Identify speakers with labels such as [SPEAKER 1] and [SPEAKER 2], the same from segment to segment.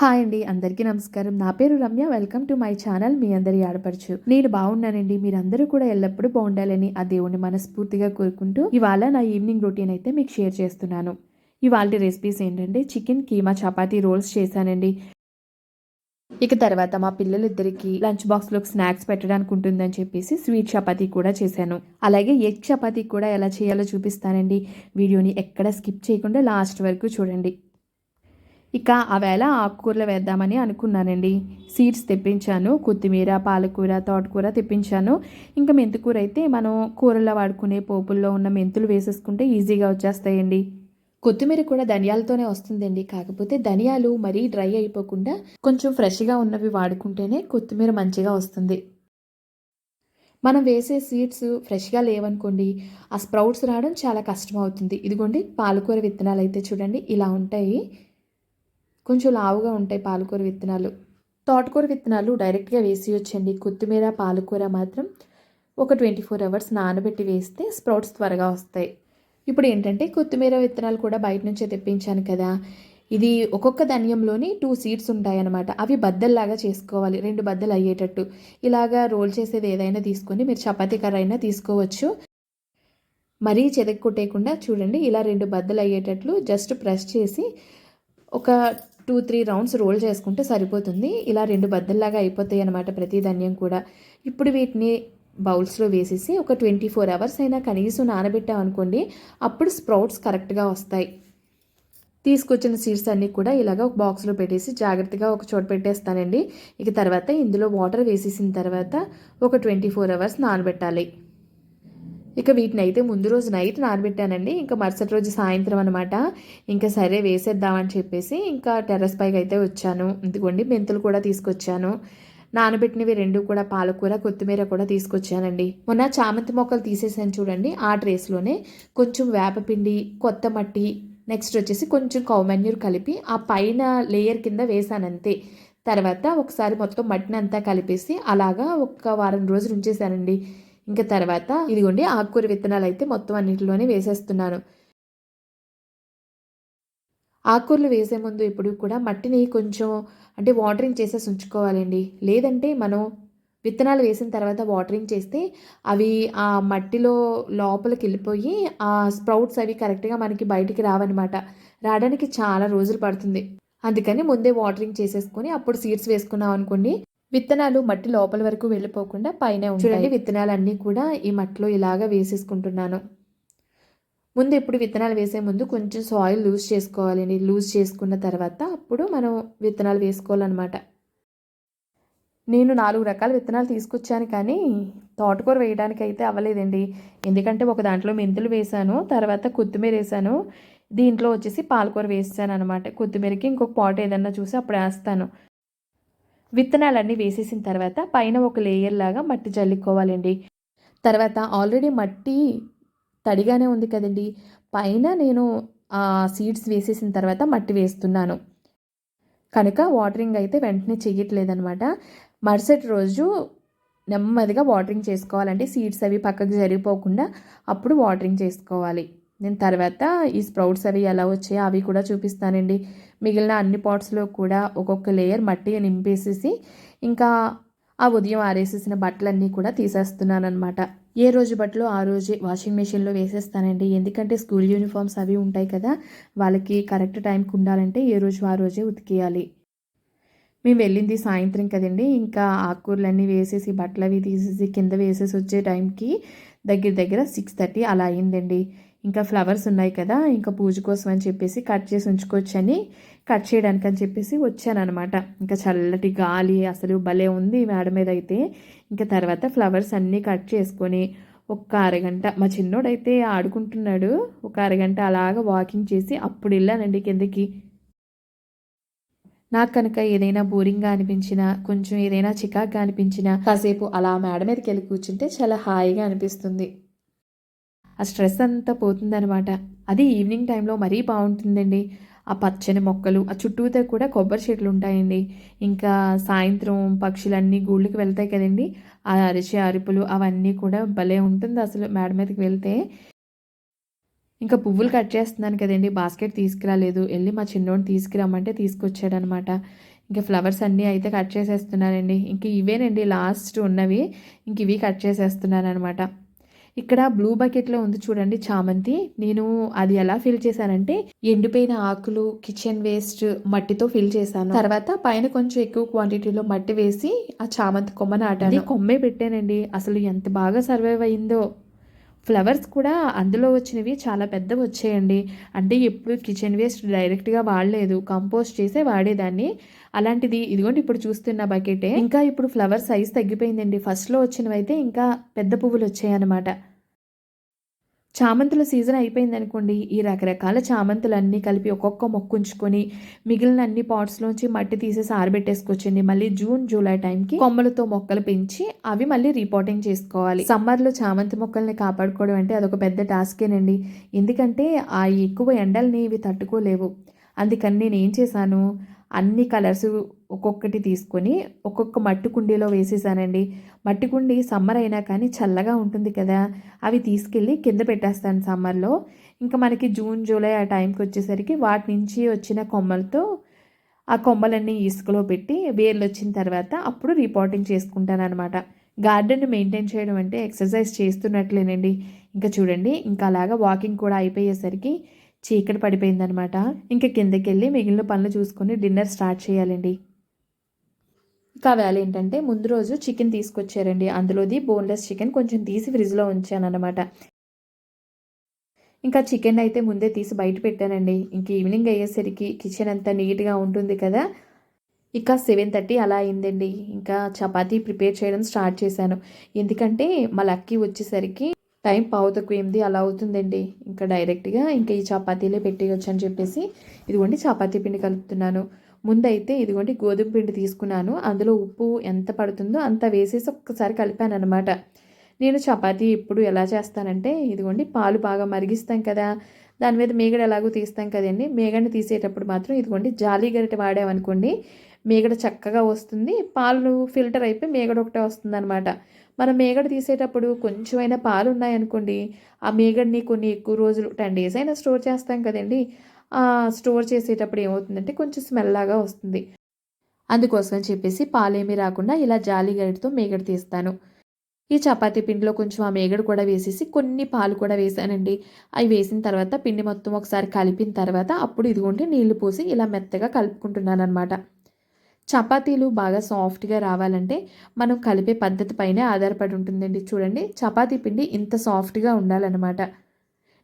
[SPEAKER 1] Hi అండి అందరికీ నమస్కారం. నా పేరు Ramya. Welcome to my channel. మీ అందరి ఆడపడుచు నేను బాగున్నానండి. మీరందరూ కూడా ఎల్లప్పుడూ బాగుండాలని ఆ దేవుని మనస్ఫూర్తిగా కోరుకుంటూ ఇవాళ నా ఈవినింగ్ రొటీన్ అయితే మీకు షేర్ చేస్తున్నాను. ఇవాళ రెసిపీస్ ఏంటంటే చికెన్ కీమా చపాతీ రోల్స్ చేశానండి. ఇక తర్వాత మా పిల్లలిద్దరికి లంచ్ బాక్స్లోకి స్నాక్స్ పెట్టడానికి ఉంటుందని చెప్పేసి స్వీట్ చపాతీ కూడా చేశాను. అలాగే ఎగ్ చపాతీ కూడా ఎలా చేయాలో చూపిస్తానండి. వీడియోని ఎక్కడ స్కిప్ చేయకుండా లాస్ట్ వరకు చూడండి. ఇక ఆవేళ ఆకుకూరలు వేద్దామని అనుకున్నానండి. సీడ్స్ తెప్పించాను కొత్తిమీర పాలకూర తోటకూర తెప్పించాను. ఇంకా మెంతికూర అయితే మనం కూరల్లో వాడుకునే పోపుల్లో ఉన్న మెంతులు వేసేసుకుంటే ఈజీగా వచ్చేస్తాయండి. కొత్తిమీర కూడా ధనియాలతోనే వస్తుందండి. కాకపోతే ధనియాలు మరీ డ్రై అయిపోకుండా కొంచెం ఫ్రెష్గా ఉన్నవి వాడుకుంటేనే కొత్తిమీర మంచిగా వస్తుంది. మనం వేసే సీడ్స్ ఫ్రెష్గా లేవనుకోండి ఆ స్ప్రౌట్స్ రావడం చాలా కష్టం అవుతుంది ఇదిగోండి పాలకూర విత్తనాలు అయితే చూడండి ఇలా ఉంటాయి. కొంచెం లావుగా ఉంటాయి పాలకూర విత్తనాలు. తోటకూర విత్తనాలు డైరెక్ట్గా వేసి వచ్చండి కొత్తిమీర పాలకూర మాత్రం ఒక ట్వంటీ ఫోర్ అవర్స్ నానబెట్టి వేస్తే స్ప్రౌట్స్ త్వరగా వస్తాయి. ఇప్పుడు ఏంటంటే కొత్తిమీర విత్తనాలు కూడా బయట నుంచే తెప్పించాను కదా. ఇది ఒక్కొక్క ధాన్యంలోని టూ సీడ్స్ ఉంటాయన్నమాట. అవి బద్దల్లాగా చేసుకోవాలి. రెండు బద్దలు అయ్యేటట్టు. ఇలాగా రోల్ చేసేది ఏదైనా తీసుకొని మీరు చపాతీ కర్ర అయినా తీసుకోవచ్చు. మరీ చెదక్ కొట్టేయకుండా చూడండి. ఇలా రెండు బద్దలు అయ్యేటట్లు జస్ట్ ప్రెస్ చేసి ఒక టూ త్రీ రౌండ్స్ రోల్ చేసుకుంటే సరిపోతుంది. ఇలా రెండు బద్దల్లాగా అయిపోతాయి అనమాట ప్రతి ధాన్యం కూడా. ఇప్పుడు వీటిని బౌల్స్లో వేసేసి ఒక ట్వంటీ ఫోర్ అవర్స్ అయినా కనీసం నానబెట్టామనుకోండి అప్పుడు స్ప్రౌట్స్ కరెక్ట్గా వస్తాయి. తీసుకొచ్చిన సీడ్స్ అన్నీ కూడా ఇలాగ ఒక బాక్స్లో పెట్టేసి జాగ్రత్తగా ఒక చోట పెట్టేస్తానండి. ఇక తర్వాత ఇందులో వాటర్ వేసేసిన తర్వాత ఒక ట్వంటీ ఫోర్ అవర్స్ నానబెట్టాలి. ఇక వీటిని అయితే ముందు రోజు నైట్ నానబెట్టానండి. ఇంకా మరుసటి రోజు సాయంత్రం అనమాట ఇంకా సరే వేసేద్దామని చెప్పేసి ఇంకా టెర్రస్ పైకి అయితే వచ్చాను. ఇదిగోండి మెంతులు కూడా తీసుకొచ్చాను. నానబెట్టినవి రెండు కూడా పాలకూర కొత్తిమీర కూడా తీసుకొచ్చానండి. మొన్న చామంతి మొక్కలు తీసేసాను చూడండి ఆ ట్రేస్లోనే కొంచెం వేపపిండి కొత్త మట్టి నెక్స్ట్ వచ్చేసి కొంచెం కౌమెన్యూర్ కలిపి ఆ పైన లేయర్ కింద వేసాను అంతే. తర్వాత ఒకసారి మొత్తం మట్టిని అంతా కలిపేసి అలాగా ఒక వారం రోజులు ఉంచేసానండి ఇంకా తర్వాత ఇదిగోండి ఆకుకూర విత్తనాలు అయితే మొత్తం అన్నింటిలోనే వేసేస్తున్నాను. ఆకుకూరలు వేసే ముందు ఇప్పుడు కూడా మట్టిని కొంచెం అంటే వాటరింగ్ చేసేసి ఉంచుకోవాలండి. లేదంటే మనం విత్తనాలు వేసిన తర్వాత వాటరింగ్ చేస్తే అవి ఆ మట్టిలో లోపలికి వెళ్ళిపోయి ఆ స్ప్రౌట్స్ అవి కరెక్ట్గా మనకి బయటికి రావన్నమాట. రావడానికి చాలా రోజులు పడుతుంది. అందుకని ముందే వాటరింగ్ చేసేసుకొని అప్పుడు సీడ్స్ వేసుకున్నాం అనుకోండి విత్తనాలు మట్టి లోపల వరకు వెళ్ళిపోకుండా పైన ఉంటాయి. విత్తనాలు అన్నీ కూడా ఈ మట్టిలో ఇలాగా వేసేసుకుంటున్నాను. ముందు ఇప్పుడు విత్తనాలు వేసే ముందు కొంచెం సాయిల్ లూజ్ చేసుకోవాలండి. లూజ్ చేసుకున్న తర్వాత అప్పుడు మనం విత్తనాలు వేసుకోవాలన్నమాట. నేను నాలుగు రకాల విత్తనాలు తీసుకొచ్చాను కానీ తోటకూర వేయడానికి అయితే అవ్వలేదండి. ఎందుకంటే ఒక దాంట్లో మెంతులు వేసాను తర్వాత కొత్తిమీర వేసాను. దీంట్లో వచ్చేసి పాలకూర వేసాను అనమాట కొత్తిమీరకి ఇంకొక పాట ఏదన్నా చూసి అప్పుడు వేస్తాను. విత్తనాలన్నీ వేసేసిన తర్వాత పైన ఒక లేయర్ లాగా మట్టి జల్లుకోవాలండి. తర్వాత ఆల్రెడీ మట్టి తడిగానే ఉంది కదండి. పైన నేను ఆ సీడ్స్ వేసేసిన తర్వాత మట్టి వేస్తున్నాను. కనుక వాటరింగ్ అయితే వెంటనే చెయ్యట్లేదనమాట మరుసటి రోజు నెమ్మదిగా వాటరింగ్ చేసుకోవాలంటే సీడ్స్ అవి పక్కకు జరిగిపోకుండా అప్పుడు వాటరింగ్ చేసుకోవాలి. నేను తర్వాత ఈ స్ప్రౌట్స్ అవి ఎలా వచ్చాయో అవి కూడా చూపిస్తానండి. మిగిలిన అన్ని పాట్స్లో కూడా ఒక్కొక్క లేయర్ మట్టి నింపేసేసి ఇంకా ఆ ఉదయం ఆరేసేసిన బట్టలన్నీ కూడా తీసేస్తున్నాను అనమాట ఏ రోజు బట్టలు ఆ రోజే వాషింగ్ మెషిన్లో వేసేస్తానండి. ఎందుకంటే స్కూల్ యూనిఫామ్స్ అవి ఉంటాయి కదా వాళ్ళకి కరెక్ట్ టైంకి ఉండాలంటే ఏ రోజు ఆ రోజే ఉతికేయాలి. మేము వెళ్ళింది సాయంత్రం కదండి. ఇంకా ఆకుకూరలన్నీ వేసేసి బట్టలు అవి తీసేసి కింద వేసేసి వచ్చే టైంకి దగ్గర దగ్గర సిక్స్ థర్టీ అలా అయిందండి. ఇంకా ఫ్లవర్స్ ఉన్నాయి కదా ఇంకా పూజ కోసం అని చెప్పేసి కట్ చేసి ఉంచుకోవచ్చని కట్ చేయడానికి అని చెప్పేసి వచ్చానమాట ఇంకా చల్లటి గాలి అసలు భలే ఉంది మేడ మీద అయితే. ఇంకా తర్వాత ఫ్లవర్స్ అన్నీ కట్ చేసుకొని ఒక్క అరగంట మా చిన్నోడైతే ఆడుకుంటున్నాడు. ఒక అరగంట అలాగా వాకింగ్ చేసి అప్పుడు వెళ్ళానండి కిందకి. నాకు కనుక ఏదైనా బోరింగ్గా అనిపించినా కొంచెం ఏదైనా చికాక్గా అనిపించినా కాసేపు అలా మేడ మీదకి వెళ్ళి కూర్చుంటే చాలా హాయిగా అనిపిస్తుంది. ఆ స్ట్రెస్ అంతా పోతుందనమాట అది ఈవినింగ్ టైంలో మరీ బాగుంటుందండి. ఆ పచ్చని మొక్కలు ఆ చుట్టూతో కూడా కొబ్బరి చెట్లు ఉంటాయండి. ఇంకా సాయంత్రం పక్షులన్నీ గూళ్ళకి వెళ్తాయి కదండి. ఆ అరిచే అరుపులు అవన్నీ కూడా భలే ఉంటుంది అసలు మేడ మీదకి వెళ్తే. ఇంకా పువ్వులు కట్ చేస్తున్నాను కదండి. బాస్కెట్ తీసుకురాలేదు. వెళ్ళి మా చిన్నోడిని తీసుకురమ్మంటే తీసుకొచ్చాడనమాట ఇంకా ఫ్లవర్స్ అన్నీ అయితే కట్ చేసేస్తున్నానండి. ఇంక ఇవేనండి లాస్ట్ ఉన్నవి. ఇంక ఇవి కట్ చేసేస్తున్నాను అనమాట ఇక్కడ బ్లూ బకెట్లో ఉంది చూడండి చామంతి. నేను అది ఎలా ఫిల్ చేశానంటే ఎండిపోయిన ఆకులు కిచెన్ వేస్ట్ మట్టితో ఫిల్ చేశాను. తర్వాత పైన కొంచెం ఎక్కువ క్వాంటిటీలో మట్టి వేసి ఆ చామంతి కొమ్మ నాటాను. కొమ్మే పెట్టానండి. అసలు ఎంత బాగా సర్వైవ్ అయిందో. ఫ్లవర్స్ కూడా అందులో వచ్చినవి చాలా పెద్దవి వచ్చాయండి. అంటే ఎప్పుడు కిచెన్ వేస్ట్ డైరెక్ట్గా వాడలేదు. కంపోస్ట్ చేసే వాడేదాన్ని. అలాంటిది ఇదిగోండి ఇప్పుడు చూస్తున్న బకెటే ఇంకా ఇప్పుడు ఫ్లవర్ సైజ్ తగ్గిపోయిందండి. ఫస్ట్లో వచ్చినవి అయితే ఇంకా పెద్ద పువ్వులు వచ్చాయన్నమాట. చామంతుల సీజన్ అయిపోయింది అనుకోండి ఈ రకరకాల చామంతులన్నీ కలిపి ఒక్కొక్క మొక్క ఉంచుకొని మిగిలిన అన్ని పాట్స్లోంచి మట్టి తీసేసి ఆరబెట్టేసుకొచ్చండి. మళ్ళీ జూన్ జూలై టైంకి కొమ్మలతో మొక్కలు పెంచి అవి మళ్ళీ రిపోర్టింగ్ చేసుకోవాలి. సమ్మర్లో చామంతి మొక్కల్ని కాపాడుకోవడం అంటే అదొక పెద్ద టాస్కేనండి ఎందుకంటే ఆ ఎక్కువ ఎండల్ని ఇవి తట్టుకోలేవు. అందుకని నేను ఏం చేశాను అన్ని కలర్స్ ఒక్కొక్కటి తీసుకొని ఒక్కొక్క మట్టి కుండీలో వేసేసానండి. మట్టి కుండి సమ్మర్ అయినా కానీ చల్లగా ఉంటుంది కదా అవి తీసుకెళ్ళి కింద పెట్టేస్తాను సమ్మర్లో. ఇంకా మనకి జూన్ జూలై ఆ టైంకి వచ్చేసరికి వాటి నుంచి వచ్చిన కొమ్మలతో ఆ కొమ్మలన్నీ ఇసుకలో పెట్టి వేర్లు వచ్చిన తర్వాత అప్పుడు రిపోర్టింగ్ చేసుకుంటాను అనమాట గార్డెన్ మెయింటైన్ చేయడం అంటే ఎక్సర్సైజ్ చేస్తున్నట్లేనండి. ఇంకా చూడండి ఇంకా అలాగా వాకింగ్ కూడా అయిపోయేసరికి చీకటి పడిపోయిందనమాట ఇంకా కిందకెళ్ళి మిగిలిన పనులు చూసుకొని డిన్నర్ స్టార్ట్ చేయాలండి. ఇంకా వేళ ఏంటంటే ముందు రోజు చికెన్ తీసుకొచ్చారండి. అందులోది బోన్లెస్ చికెన్ కొంచెం తీసి ఫ్రిడ్జ్లో ఉంచాను అనమాట ఇంకా చికెన్ అయితే ముందే తీసి బయట పెట్టానండి. ఇంక ఈవినింగ్ అయ్యేసరికి కిచెన్ అంతా నీట్గా ఉంటుంది కదా. ఇక సెవెన్ థర్టీ అలా అయిందండి. ఇంకా చపాతీ ప్రిపేర్ చేయడం స్టార్ట్ చేశాను. ఎందుకంటే మా లక్కీ వచ్చేసరికి టైం పావు తక్కువ ఎనిమిది అలా అవుతుందండి. ఇంకా డైరెక్ట్గా ఇంకా ఈ చపాతీలే పెట్టేయచ్చు అని చెప్పేసి ఇదిగోండి చపాతీ పిండి కలుపుతున్నాను. ముందైతే ఇదిగోండి గోధుమ పిండి తీసుకున్నాను. అందులో ఉప్పు ఎంత పడుతుందో అంత వేసేసి ఒక్కసారి కలిపాను అనమాట నేను చపాతీ ఇప్పుడు ఎలా చేస్తానంటే ఇదిగోండి పాలు బాగా మరిగిస్తాం కదా దాని మీద మేగడ ఎలాగో తీస్తాం కదండి మేగడని తీసేటప్పుడు మాత్రం ఇదిగోండి జాలీ గరిట వాడామనుకోండి మేగడ చక్కగా వస్తుంది. పాలు ఫిల్టర్ అయిపోయి మేగడ ఒకటే వస్తుంది అనమాట మనం మేగడ తీసేటప్పుడు కొంచెమైనా పాలు ఉన్నాయనుకోండి ఆ మేగడిని కొన్ని ఎక్కువ రోజులు టెన్ డేస్ అయినా స్టోర్ చేస్తాం కదండి స్టోర్ చేసేటప్పుడు ఏమవుతుందంటే కొంచెం స్మెల్ లాగా వస్తుంది. అందుకోసం చెప్పేసి పాలేమీ రాకుండా ఇలా జాలి గరిటతో మేగడ తీస్తాను. ఈ చపాతీ పిండిలో కొంచెం ఆ మేగడ కూడా వేసేసి కొన్ని పాలు కూడా వేసానండి. అవి వేసిన తర్వాత పిండి మొత్తం ఒకసారి కలిపిన తర్వాత అప్పుడు ఇదిగోండి నీళ్ళు పోసి ఇలా మెత్తగా కలుపుకుంటున్నాను అనమాట చపాతీలు బాగా సాఫ్ట్గా రావాలంటే మనం కలిపే పద్ధతి పైనే ఆధారపడి ఉంటుందండి. చూడండి చపాతీ పిండి ఇంత సాఫ్ట్గా ఉండాలన్నమాట.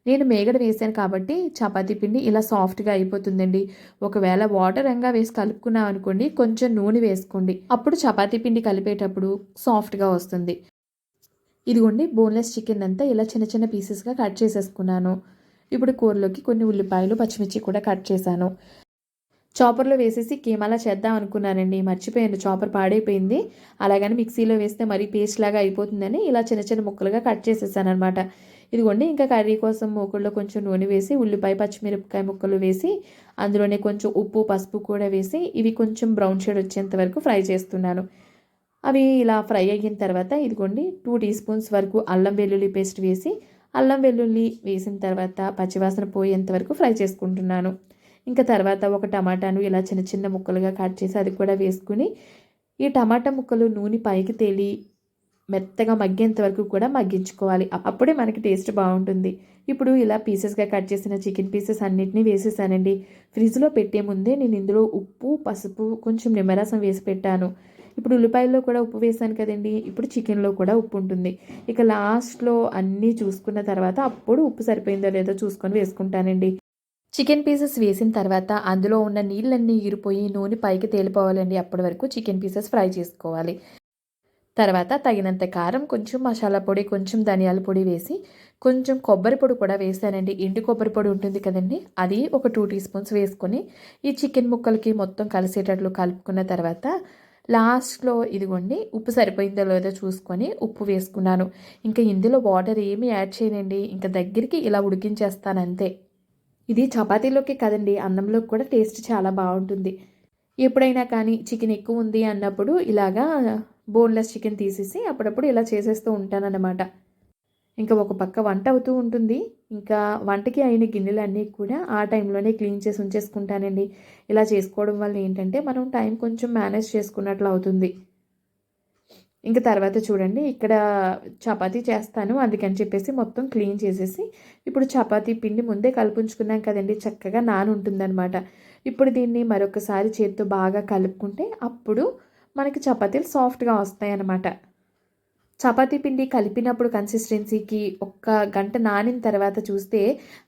[SPEAKER 1] నేను మేగడ వేసాను కాబట్టి చపాతీ పిండి ఇలా సాఫ్ట్గా అయిపోతుందండి. ఒకవేళ వాటర్ రంగా వేసి కలుపుకున్నాం అనుకోండి కొంచెం నూనె వేసుకోండి. అప్పుడు చపాతీ పిండి కలిపేటప్పుడు సాఫ్ట్గా వస్తుంది. ఇదిగోండి బోన్లెస్ చికెన్ అంతా ఇలా చిన్న చిన్న పీసెస్గా కట్ చేసేసుకున్నాను. ఇప్పుడు కూరలోకి కొన్ని ఉల్లిపాయలు పచ్చిమిర్చి కూడా కట్ చేశాను. చాపర్లో వేసేసి కీమాలా చేద్దాం అనుకున్నానండి. మర్చిపోయాను చాపర్ పాడైపోయింది. అలాగని మిక్సీలో వేస్తే మరీ పేస్ట్ లాగా అయిపోతుందని ఇలా చిన్న చిన్న ముక్కలుగా కట్ చేసేసాను అనమాట ఇదిగోండి ఇంకా కర్రీ కోసం మూకుల్లో కొంచెం నూనె వేసి ఉల్లిపాయ పచ్చిమిరపకాయ ముక్కలు వేసి అందులోనే కొంచెం ఉప్పు పసుపు కూడా వేసి ఇవి కొంచెం బ్రౌన్ షేడ్ వచ్చేంత వరకు ఫ్రై చేస్తున్నాను. అవి ఇలా ఫ్రై అయిన తర్వాత ఇదిగోండి టూ టీ స్పూన్స్ వరకు అల్లం వెల్లుల్లి పేస్ట్ వేసి అల్లం వెల్లుల్లి వేసిన తర్వాత పచ్చివాసన పోయేంత వరకు ఫ్రై చేసుకుంటున్నాను. ఇంకా తర్వాత ఒక టమాటాను ఇలా చిన్న చిన్న ముక్కలుగా కట్ చేసి అది కూడా వేసుకుని ఈ టమాటా ముక్కలు నూనె పైకి తేలి మెత్తగా మగ్గేంత వరకు కూడా మగ్గించుకోవాలి. అప్పుడే మనకి టేస్ట్ బాగుంటుంది. ఇప్పుడు ఇలా పీసెస్గా కట్ చేసిన చికెన్ పీసెస్ అన్నిటినీ వేసేసానండి. ఫ్రిడ్జ్లో పెట్టే ముందే నేను ఇందులో ఉప్పు పసుపు కొంచెం నిమ్మరసం వేసి పెట్టాను. ఇప్పుడు ఉల్లిపాయల్లో కూడా ఉప్పు వేసాను కదండి. ఇప్పుడు చికెన్లో కూడా ఉప్పు ఉంటుంది. ఇక లాస్ట్లో అన్నీ చూసుకున్న తర్వాత అప్పుడు ఉప్పు సరిపోయిందో లేదో చూసుకొని వేసుకుంటానండి. చికెన్ పీసెస్ వేసిన తర్వాత అందులో ఉన్న నీళ్ళన్నీ ఈరిపోయి నూనె పైకి తేలిపోవాలండి. అప్పటి వరకు చికెన్ పీసెస్ ఫ్రై చేసుకోవాలి. తర్వాత తగినంత కారం కొంచెం మసాలా పొడి కొంచెం ధనియాల పొడి వేసి కొంచెం కొబ్బరి పొడి కూడా వేసానండి. ఇంటి కొబ్బరి పొడి ఉంటుంది కదండి అది ఒక టూ టీ స్పూన్స్ వేసుకొని ఈ చికెన్ ముక్కలకి మొత్తం కలిసేటట్లు కలుపుకున్న తర్వాత లాస్ట్లో ఇదిగోండి ఉప్పు సరిపోయిందో లేదో చూసుకొని ఉప్పు వేసుకున్నాను. ఇంకా ఇందులో వాటర్ ఏమీ యాడ్ చేయనండి ఇంకా దగ్గరికి ఇలా ఉడికించేస్తాను అంతే. ఇది చపాతీలోకి కదండి అన్నంలోకి కూడా టేస్ట్ చాలా బాగుంటుంది. ఎప్పుడైనా కానీ చికెన్ ఎక్కువ ఉంది అన్నప్పుడు ఇలాగా బోన్లెస్ చికెన్ తీసేసి అప్పుడప్పుడు ఇలా చేసేస్తూ ఉంటానన్నమాట. ఇంకా ఒక పక్క వంట అవుతూ ఉంటుంది. ఇంకా వంటకి అయిన గిన్నెలన్నీ కూడా ఆ టైంలోనే క్లీన్ చేసి ఉంచేసుకుంటానండి. ఇలా చేసుకోవడం వల్ల ఏంటంటే మనం టైం కొంచెం మేనేజ్ చేసుకున్నట్లు అవుతుంది. ఇంకా తర్వాత చూడండి ఇక్కడ చపాతీ చేస్తాను అందుకని చెప్పేసి మొత్తం క్లీన్ చేసేసి ఇప్పుడు చపాతీ పిండి ముందే కలుపుంచుకున్నాం కదండి చక్కగా నానుంటుందన్నమాట. ఇప్పుడు దీన్ని మరొకసారి చేతితో బాగా కలుపుకుంటే అప్పుడు మనకి చపాతీలు సాఫ్ట్గా వస్తాయి అన్నమాట చపాతీ పిండి కలిపినప్పుడు కన్సిస్టెన్సీకి ఒక్క గంట నానిన తర్వాత చూస్తే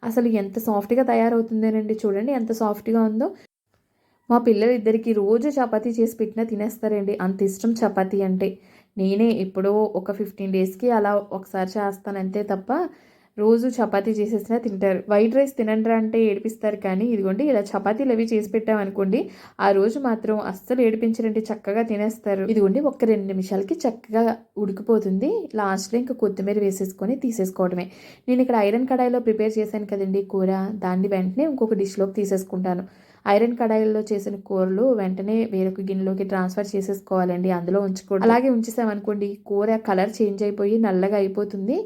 [SPEAKER 1] అసలు ఎంత సాఫ్ట్గా తయారవుతుందేనండి చూడండి ఎంత సాఫ్ట్గా ఉందో. మా పిల్లలిద్దరికీ రోజు చపాతీ చేసి పెట్టినా తినేస్తారండి అంత ఇష్టం చపాతీ అంటే. నేనే ఎప్పుడో ఒక ఫిఫ్టీన్ డేస్కి అలా ఒకసారి చేస్తాను అంతే తప్ప రోజు చపాతీ చేసేసినా తింటారు. వైట్ రైస్ తినండి అంటే ఏడిపిస్తారు కానీ ఇదిగోండి ఇలా చపాతీలు అవి చేసి పెట్టామనుకోండి ఆ రోజు మాత్రం అస్సలు ఏడిపించరండి చక్కగా తినేస్తారు. ఇదిగోండి ఒక రెండు నిమిషాలకి చక్కగా ఉడికిపోతుంది. లాస్ట్లో ఇంకా కొత్తిమీర వేసేసుకొని తీసేసుకోవడమే. నేను ఇక్కడ ఐరన్ కడాయిలో ప్రిపేర్ చేశాను కదండి కూర దాన్ని వెంటనే ఇంకొక డిష్లోకి తీసేసుకుంటాను. ఐరన్ కడాయిల్లో చేసిన కూరలు వెంటనే వేరొక గిన్నెలోకి ట్రాన్స్ఫర్ చేసేసుకోవాలండి అందులో ఉంచుకోవడం అలాగే ఉంచేసామనుకోండి కూర కలర్ చేంజ్ అయిపోయి నల్లగా అయిపోతుంది.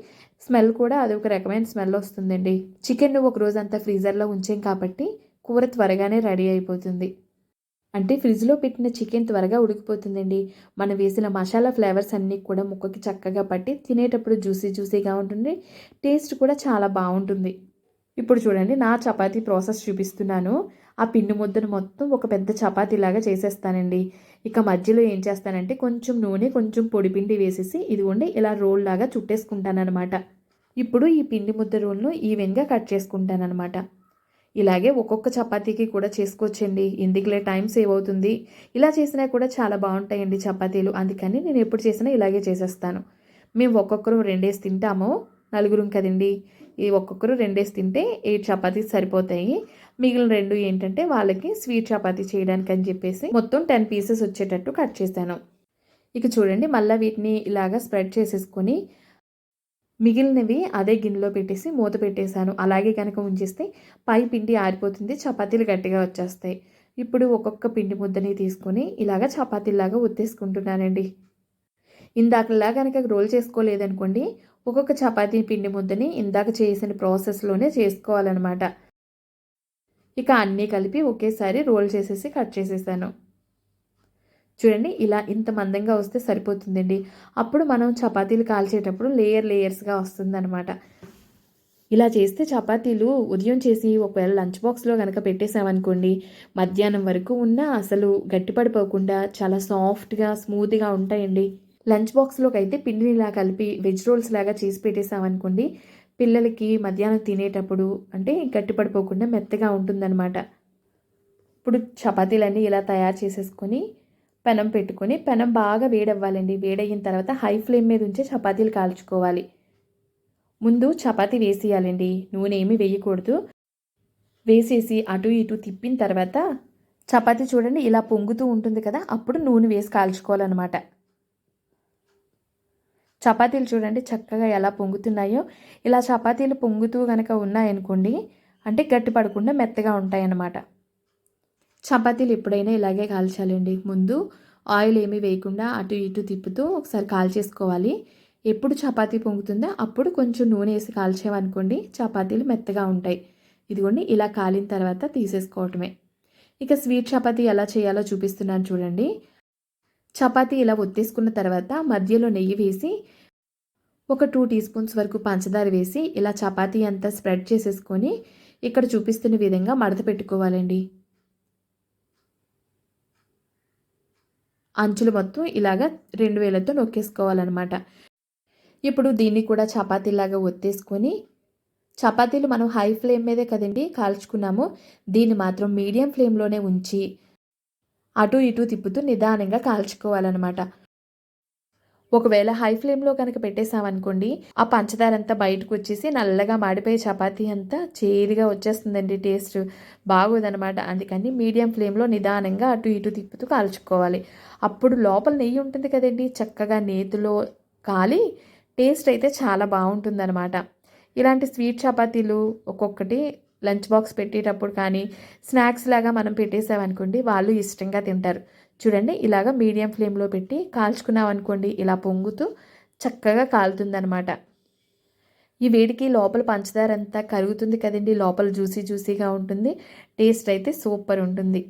[SPEAKER 1] స్మెల్ కూడా అది ఒక రకమైన స్మెల్ వస్తుందండి. చికెన్ ఒక రోజు అంతా ఫ్రీజర్లో ఉంచాం కాబట్టి కూర త్వరగానే రెడీ అయిపోతుంది. అంటే ఫ్రిడ్జ్లో పెట్టిన చికెన్ త్వరగా ఉడికిపోతుందండి. మనం వేసిన మసాలా ఫ్లేవర్స్ అన్నీ కూడా ముక్కకి చక్కగా పట్టి తినేటప్పుడు జ్యూసీ జ్యూసీగా ఉంటుంది. టేస్ట్ కూడా చాలా బాగుంటుంది. ఇప్పుడు చూడండి నా చపాతీ ప్రాసెస్ చూపిస్తున్నాను. ఆ పిండి ముద్దను మొత్తం ఒక పెద్ద చపాతీలాగా చేసేస్తానండి. ఇక మధ్యలో ఏం చేస్తానంటే కొంచెం నూనె కొంచెం పొడిపిండి వేసేసి ఇదిగోండి ఇలా రోల్ లాగా చుట్టేసుకుంటానమాట ఇప్పుడు ఈ పిండి ముద్ద రోల్ను ఈవెన్గా కట్ చేసుకుంటానమాట ఇలాగే ఒక్కొక్క చపాతీకి కూడా చేసుకోవచ్చండి. ఎందుకులే టైం సేవ్ అవుతుంది. ఇలా చేసినా కూడా చాలా బాగుంటాయండి చపాతీలు. అందుకని నేను ఎప్పుడు చేసినా ఇలాగే చేసేస్తాను. మేము ఒక్కొక్కరు రెండేసి తింటాము. నలుగురం కదండి. ఈ ఒక్కొక్కరు రెండేసి తింటే ఎయిట్ చపాతీస్ సరిపోతాయి. మిగిలిన రెండు ఏంటంటే వాళ్ళకి స్వీట్ చపాతీ చేయడానికి అని చెప్పేసి మొత్తం టెన్ పీసెస్ వచ్చేటట్టు కట్ చేశాను. ఇక చూడండి మళ్ళీ వీటిని ఇలాగా స్ప్రెడ్ చేసేసుకొని మిగిలినవి అదే గిన్నెలో పెట్టేసి మూత పెట్టేశాను. అలాగే కనుక ఉంచేస్తే పై పిండి ఆరిపోతుంది చపాతీలు గట్టిగా వచ్చేస్తాయి. ఇప్పుడు ఒక్కొక్క పిండి ముద్దని తీసుకొని ఇలాగ చపాతీలాగా ఉత్తేసుకుంటున్నానండి ఇందాకలా కనుక రోల్ చేసుకోలేదనుకోండి ఒక్కొక్క చపాతీ పిండి ముద్దని ఇందాక చేసిన ప్రాసెస్లోనే చేసుకోవాలన్నమాట. ఇక అన్నీ కలిపి ఒకేసారి రోల్ చేసేసి కట్ చేసేసాను. చూడండి ఇలా ఇంత మందంగా వస్తే సరిపోతుందండి. అప్పుడు మనం చపాతీలు కాల్చేటప్పుడు లేయర్ లేయర్స్గా వస్తుందన్నమాట. ఇలా చేస్తే చపాతీలు ఉదయం చేసి ఒకవేళ లంచ్ బాక్స్లో కనుక పెట్టేసామనుకోండి మధ్యాహ్నం వరకు ఉన్న అసలు గట్టిపడిపోకుండా చాలా సాఫ్ట్గా స్మూత్గా ఉంటాయండి. లంచ్ బాక్స్లోకి అయితే పిండిని ఇలా కలిపి వెజ్ రోల్స్ లాగా చేసి పెట్టేసామనుకోండి పిల్లలకి మధ్యాహ్నం తినేటప్పుడు అంటే గట్టిపడిపోకుండా మెత్తగా ఉంటుందన్నమాట. ఇప్పుడు చపాతీలన్నీ ఇలా తయారు చేసేసుకొని పెనం పెట్టుకొని పెనం బాగా వేడవ్వాలండి. వేడయిన తర్వాత హై ఫ్లేమ్ మీద ఉంచే చపాతీలు కాల్చుకోవాలి. ముందు చపాతీ వేసేయాలండి. నూనె ఏమీ వేయకూడదు. వేసేసి అటు ఇటు తిప్పిన తర్వాత చపాతీ చూడండి ఇలా పొంగుతూ ఉంటుంది కదా అప్పుడు నూనె వేసి కాల్చుకోవాలన్నమాట. చపాతీలు చూడండి చక్కగా ఎలా పొంగుతున్నాయో. ఇలా చపాతీలు పొంగుతూ కనుక ఉన్నాయనుకోండి అంటే గట్టి పడకుండా మెత్తగా ఉంటాయన్నమాట. చపాతీలు ఎప్పుడైనా ఇలాగే కాల్చాలండి. ముందు ఆయిల్ ఏమీ వేయకుండా అటు ఇటు తిప్పుతూ ఒకసారి కాల్చేసుకోవాలి. ఎప్పుడు చపాతీ పొంగుతుందో అప్పుడు కొంచెం నూనె వేసి కాల్చేవనుకోండి చపాతీలు మెత్తగా ఉంటాయి. ఇదిగోండి ఇలా కాలిన తర్వాత తీసేసుకోవటమే. ఇక స్వీట్ చపాతీ ఎలా చేయాలో చూపిస్తున్నాను చూడండి. చపాతీ ఇలా ఒత్తేసుకున్న తర్వాత మధ్యలో నెయ్యి వేసి ఒక టూ టీ స్పూన్స్ వరకు పంచదార వేసి ఇలా చపాతీ అంతా స్ప్రెడ్ చేసేసుకొని ఇక్కడ చూపిస్తున్న విధంగా మడత పెట్టుకోవాలండి. అంచులు మొత్తం ఇలాగా రెండు వేలతో నొక్కేసుకోవాలన్నమాట. ఇప్పుడు దీన్ని కూడా చపాతీలాగా ఒత్తేసుకొని చపాతీలు మనం హై ఫ్లేమ్ మీదే కదండి కాల్చుకున్నాము. దీన్ని మాత్రం మీడియం ఫ్లేమ్లోనే ఉంచి అటు ఇటు తిప్పుతూ నిదానంగా కాల్చుకోవాలన్నమాట. ఒకవేళ హై ఫ్లేమ్లో కనుక పెట్టేసామనుకోండి ఆ పంచదార అంతా బయటకు వచ్చేసి నల్లగా మాడిపోయే చపాతీ అంతా చేదుగా వచ్చేస్తుందండి టేస్ట్. బాగోదనమాట అందుకని మీడియం ఫ్లేమ్లో నిదానంగా అటు ఇటు తిప్పుతూ కాల్చుకోవాలి. అప్పుడు లోపల నెయ్యి ఉంటుంది కదండి చక్కగా నేతిలో కాలి టేస్ట్ అయితే చాలా బాగుంటుందన్నమాట. ఇలాంటి స్వీట్ చపాతీలు ఒక్కొక్కటి లంచ్ బాక్స్ పెట్టేటప్పుడు కానీ స్నాక్స్ లాగా మనం పెట్టేసామనుకోండి వాళ్ళు ఇష్టంగా తింటారు. చూడండి ఇలాగ మీడియం ఫ్లేమ్లో పెట్టి కాల్చుకున్నామనుకోండి ఇలా పొంగుతూ చక్కగా కాలుతుందనమాట ఈ వేడికి లోపల పంచదార అంతా కరుగుతుంది కదండి లోపల జ్యూసీ జ్యూసీగా ఉంటుంది టేస్ట్ అయితే సూపర్ ఉంటుంది.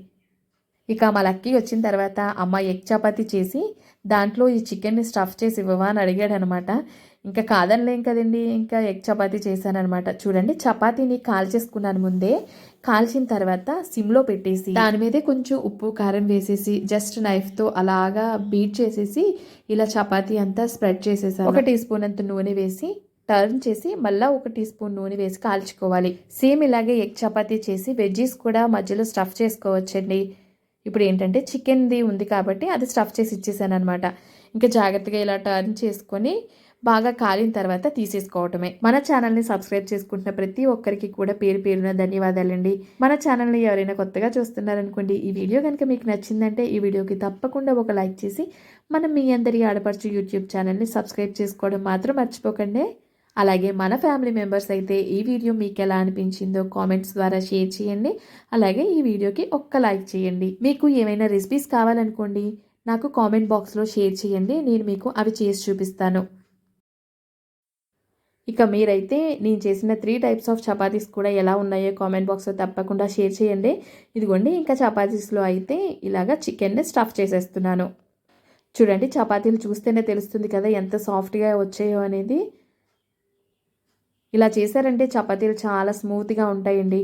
[SPEAKER 1] ఇక మా లక్కీ వచ్చిన తర్వాత అమ్మ ఎగ్ చపాతీ చేసి దాంట్లో ఈ చికెన్ని స్టఫ్ చేసి ఇవ్వవా అని అడిగాడనమాట ఇంకా కాదనలేం కదండి ఇంకా ఎగ్ చపాతీ చేశానమాట చూడండి చపాతీని కాల్చేసుకున్నాను ముందే. కాల్చిన తర్వాత సిమ్లో పెట్టేసి దాని మీదే కొంచెం ఉప్పు కారం వేసేసి జస్ట్ నైఫ్తో అలాగా బీట్ చేసేసి ఇలా చపాతీ అంతా స్ప్రెడ్ చేసేసాను. ఒక టీ స్పూన్ అంత నూనె వేసి టర్న్ చేసి మళ్ళీ ఒక టీ స్పూన్ నూనె వేసి కాల్చుకోవాలి. సేమ్ ఇలాగే ఎగ్ చపాతీ చేసి వెజ్జీస్ కూడా మధ్యలో స్టఫ్ చేసుకోవచ్చండి. ఇప్పుడు ఏంటంటే చికెన్ది ఉంది కాబట్టి అది స్టఫ్ చేసి ఇచ్చేసాను అనమాట ఇంకా జాగ్రత్తగా ఇలా టర్న్ చేసుకొని బాగా కాలిన తర్వాత తీసేసుకోవటమే. మన ఛానల్ని సబ్స్క్రైబ్ చేసుకుంటున్న ప్రతి ఒక్కరికి కూడా పేరు పేరున ధన్యవాదాలండి. మన ఛానల్ని ఎవరైనా కొత్తగా చూస్తున్నారనుకోండి ఈ వీడియో కనుక మీకు నచ్చిందంటే ఈ వీడియోకి తప్పకుండా ఒక లైక్ చేసి మనం మీ అందరి ఆడపడుచు యూట్యూబ్ ఛానల్ని సబ్స్క్రైబ్ చేసుకోవడం మాత్రం మర్చిపోకండి. అలాగే మన ఫ్యామిలీ మెంబర్స్ అయితే ఈ వీడియో మీకు ఎలా అనిపించిందో కామెంట్స్ ద్వారా షేర్ చేయండి. అలాగే ఈ వీడియోకి ఒక్క లైక్ చేయండి. మీకు ఏమైనా రెసిపీస్ కావాలనుకోండి నాకు కామెంట్ బాక్స్లో షేర్ చేయండి. నేను మీకు అవి చేసి చూపిస్తాను. ఇక మీరైతే నేను చేసిన త్రీ టైప్స్ ఆఫ్ చపాతీస్ కూడా ఎలా ఉన్నాయో కామెంట్ బాక్స్లో తప్పకుండా షేర్ చేయండి. ఇదిగోండి ఇంకా చపాతీస్లో అయితే ఇలాగ చికెన్ని స్టఫ్ చేసేస్తున్నాను. చూడండి చపాతీలు చూస్తేనే తెలుస్తుంది కదా ఎంత సాఫ్ట్గా వచ్చాయో అనేది. ఇలా చేశారంటే చపాతీలు చాలా స్మూత్గా ఉంటాయండి.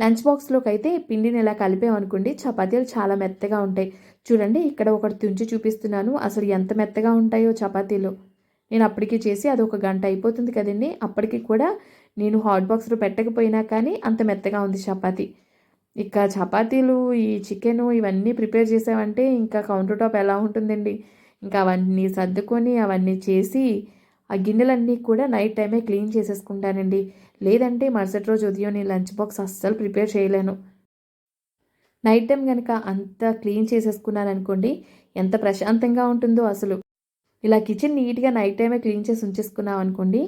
[SPEAKER 1] లంచ్ బాక్స్లోకి అయితే పిండిని ఇలా కలిపామనుకోండి చపాతీలు చాలా మెత్తగా ఉంటాయి. చూడండి ఇక్కడ ఒకటి తుంచి చూపిస్తున్నాను అసలు ఎంత మెత్తగా ఉంటాయో చపాతీలు. నేను అప్పటికి చేసి అది ఒక గంట అయిపోతుంది కదండి. అప్పటికి కూడా నేను హాట్ బాక్స్లో పెట్టకపోయినా కానీ అంత మెత్తగా ఉంది చపాతీ. ఇక చపాతీలు ఈ చికెను ఇవన్నీ ప్రిపేర్ చేసామంటే ఇంకా కౌంటర్ టాప్ ఎలా ఉంటుందండి? ఇంకా అవన్నీ సర్దుకొని అవన్నీ చేసి ఆ గిన్నెలన్నీ కూడా నైట్ టైమే క్లీన్ చేసేసుకుంటానండి. లేదంటే మరుసటి రోజు ఉదయం నేను లంచ్ బాక్స్ అస్సలు ప్రిపేర్ చేయలేను. నైట్ టైం కనుక అంత క్లీన్ చేసేసుకున్నాను అనుకోండి ఎంత ప్రశాంతంగా ఉంటుందో అసలు. ఇలా కిచెన్ నీట్గా నైట్ టైమే క్లీన్ చేసి ఉంచేసుకున్నాం అనుకోండి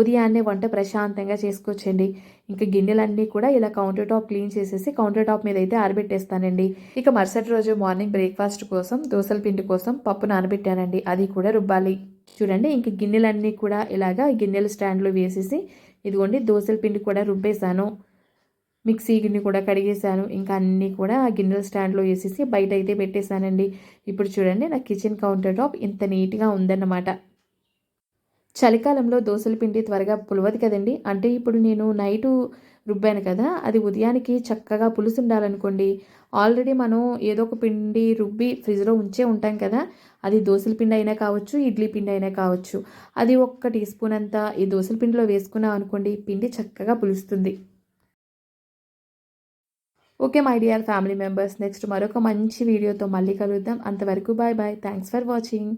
[SPEAKER 1] ఉదయాన్నే వంట ప్రశాంతంగా చేసుకోవచ్చండి. ఇంకా గిన్నెలన్నీ కూడా ఇలా కౌంటర్ టాప్ క్లీన్ చేసేసి కౌంటర్ టాప్ మీద అయితే ఆరబెట్టేస్తానండి. ఇక మరుసటి రోజు మార్నింగ్ బ్రేక్ఫాస్ట్ కోసం దోశల పిండి కోసం పప్పు నానబెట్టానండి. అది కూడా రుబ్బాలి. చూడండి ఇంక గిన్నెలన్నీ కూడా ఇలాగా గిన్నెల స్టాండ్లో వేసేసి ఇదిగోండి దోశల పిండి కూడా రుబ్బేశాను. మిక్సీ గిన్నె కూడా కడిగేశాను. ఇంకా అన్నీ కూడా ఆ గిన్నెల స్టాండ్లో వేసేసి బయట అయితే పెట్టేశానండి. ఇప్పుడు చూడండి నా కిచెన్ కౌంటర్ టాప్ ఇంత నీట్గా ఉందన్నమాట. చలికాలంలో దోశల పిండి త్వరగా పులవదు కదండి. అంటే ఇప్పుడు నేను నైటు రుబ్బాను కదా అది ఉదయానికి చక్కగా పులుసు ఉండాలనుకోండి ఆల్రెడీ మనం ఏదో ఒక పిండి రుబ్బి ఫ్రిడ్జ్లో ఉంచే ఉంటాం కదా అది దోశల పిండి అయినా కావచ్చు ఇడ్లీ పిండి అయినా కావచ్చు. అది ఒక్క టీ స్పూన్ అంతా ఈ దోశల పిండిలో వేసుకున్నాం అనుకోండి పిండి చక్కగా పులుస్తుంది. Okay my dear family members next మరొక మంచి వీడియోతో మళ్ళీ కలుద్దాం. అంతవరకు bye bye thanks for watching